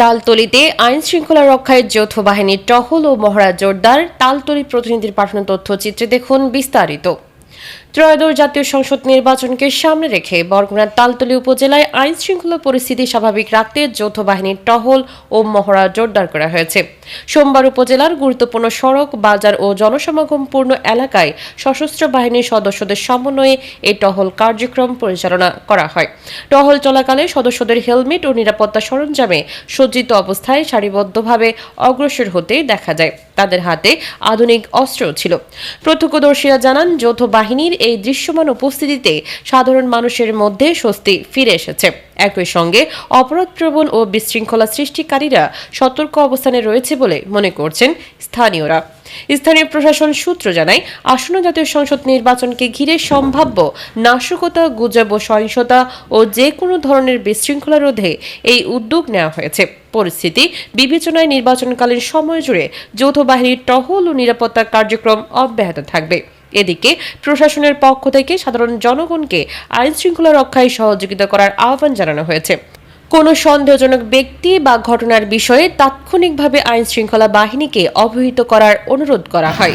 তালতলিতে আইন শৃঙ্খলা রক্ষায় যৌথ বাহিনীর টহল ও মহড়া জোরদার, তালতলি প্রতিনিধির পাঠানো তথ্যচিত্রে দেখুন বিস্তারিত। ত্রয়োদশ জাতীয় সংসদ নির্বাচনকে সামনে রেখে বরগুনার তালতলি উপজেলায় আইন শৃঙ্খলা পরিস্থিতি স্বাভাবিক রাখতে যৌথ বাহিনীর টহল ও মহড়া জোরদার করা হয়েছে। সোমবার উপজেলার গুরুত্বপূর্ণ সড়ক, বাজার ও জনসমাগমপূর্ণ এলাকায় সশস্ত্র বাহিনীর সদস্যদের সমন্বয়ে এই টহল কার্যক্রম পরিচালনা করা হয়। টহল চলাকালে সদস্যদের হেলমেট ও নিরাপত্তা সরঞ্জামে সজ্জিত অবস্থায় সারিবদ্ধভাবে অগ্রসর হতে দেখা যায়। তাদের হাতে আধুনিক অস্ত্র ছিল। প্রত্যক্ষদর্শীরা জানান, যৌথ বাহিনীর এই দৃশ্যমান উপস্থিতিতে সাধারণ মানুষের মধ্যে স্বস্তি ফিরে এসেছে। একই সঙ্গে অপরাধপ্রবণ ও বিশৃঙ্খলা সৃষ্টিকারীরা সতর্ক অবস্থানে রয়েছে বলে মনে করছেন স্থানীয়রা। স্থানীয় প্রশাসন সূত্র জানায়, আসন্ন জাতীয় সংসদ নির্বাচনকে ঘিরে সম্ভাব্য নাশকতা, গুজব ও সহিংসতা ও যে কোনো ধরনের বিশৃঙ্খলা রোধে এই উদ্যোগ নেওয়া হয়েছে। পরিস্থিতি বিবেচনায় নির্বাচনকালীন সময় জুড়ে যৌথ বাহিনীর টহল ও নিরাপত্তা কার্যক্রম অব্যাহত থাকবে। এদিকে প্রশাসনের পক্ষ থেকে সাধারণ জনগণকে আইন শৃঙ্খলা রক্ষায় সহযোগিতা করার আহ্বান জানানো হয়েছে। কোনো সন্দেহজনক ব্যক্তি বা ঘটনার বিষয়ে তাৎক্ষণিকভাবে আইন শৃঙ্খলা বাহিনীকে অবহিত করার অনুরোধ করা হয়।